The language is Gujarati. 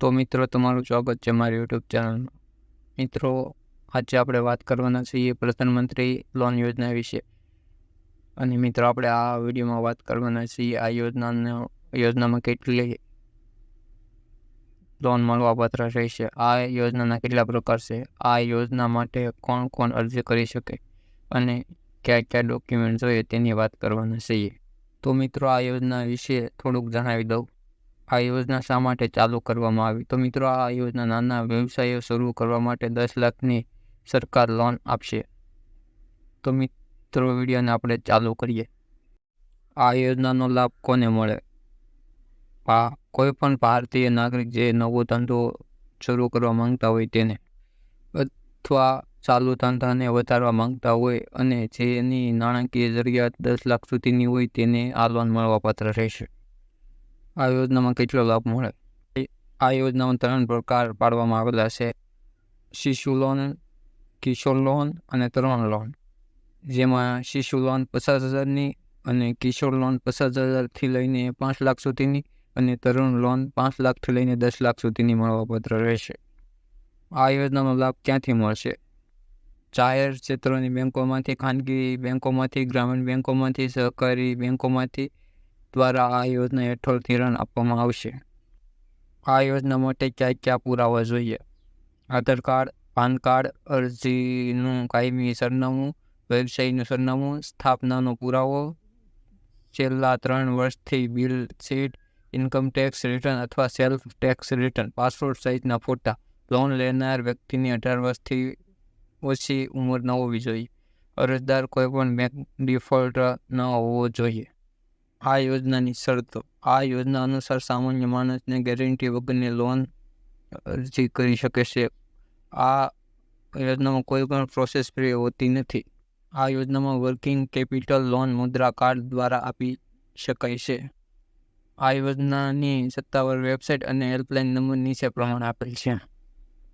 તો મિત્રો, તમારું સ્વાગત છે મારી યુટ્યુબ ચેનલમાં. મિત્રો, આજે આપણે વાત કરવાના છીએ પ્રધાનમંત્રી લોન યોજના વિશે. અને મિત્રો, આપણે આ વિડીયોમાં વાત કરવાના છીએ આ યોજનાનો, યોજનામાં કેટલી લોન મળવાપાત્ર રહેશે, આ યોજનાના કેટલા પ્રકાર છે, આ યોજના માટે કોણ કોણ અરજી કરી શકે, અને કયા કયા ડોક્યુમેન્ટ જોઈએ તેની વાત કરવાના છીએ. તો મિત્રો, આ યોજના વિશે થોડુંક જણાવી દઉં. આ યોજના શા માટે ચાલુ કરવામાં આવી? તો મિત્રો, આ યોજના નાના વ્યવસાયો શરૂ કરવા માટે દસ લાખની સરકાર લોન આપશે. તો મિત્રો, વિડીયોને આપણે ચાલુ કરીએ. આ યોજનાનો લાભ કોને મળે? આ કોઈ પણ ભારતીય નાગરિક જે નવો ધંધો શરૂ કરવા માંગતા હોય તેને, અથવા ચાલુ ધંધાને વધારવા માંગતા હોય અને જેની નાણાકીય જરૂરિયાત દસ લાખ સુધીની હોય તેને આ લોન મળવાપાત્ર રહેશે. આ યોજનામાં કેટલો લાભ મળે? આ યોજનામાં ત્રણ પ્રકાર પાડવામાં આવેલા છે. શિશુ લોન, કિશોર લોન અને તરુણ લોન. જેમાં શિશુ લોન પચાસ હજારની અને કિશોર લોન પચાસ હજારથી લઈને પાંચ લાખ સુધીની અને તરુણ લોન પાંચ લાખથી લઈને દસ લાખ સુધીની મળવાપાત્ર રહેશે. આ યોજનાનો લાભ ક્યાંથી મળશે? જાહેર ક્ષેત્રોની બેંકોમાંથી, ખાનગી બેંકોમાંથી, ગ્રામીણ બેંકોમાંથી, સહકારી બેંકોમાંથી દ્વારા આ યોજના હેઠળ ધિરાણ આપવામાં આવશે. આ યોજના માટે ક્યાં ક્યાં પુરાવા જોઈએ? આધાર કાર્ડ, પાન કાર્ડ, અરજીનું કાયમી સરનામું, વ્યવસાયનું સરનામું, સ્થાપનાનો પુરાવો, છેલ્લા ત્રણ વર્ષથી bill sheet, income tax return અથવા સેલ્ફ ટેક્સ રિટર્ન, પાસપોર્ટ સહિતના ફોટા, લોન લેનાર વ્યક્તિની અઢાર વર્ષથી ઓછી ઉંમર ન હોવી જોઈએ. અરજદાર કોઈપણ બેંક ડિફોલ્ટ ન હોવો જોઈએ. આ યોજનાની શરતો, આ યોજના અનુસાર સામાન્ય માણસને ગેરંટી વગરની લોન અરજી કરી શકે છે. આ યોજનામાં કોઈ પણ પ્રોસેસ ફ્રી હોતી નથી. આ યોજનામાં working capital loan Mudra card દ્વારા આપી શકાય છે. આ યોજનાની સત્તાવાર વેબસાઇટ અને હેલ્પલાઇન નંબર નીચે પ્રમાણે આપેલ છે.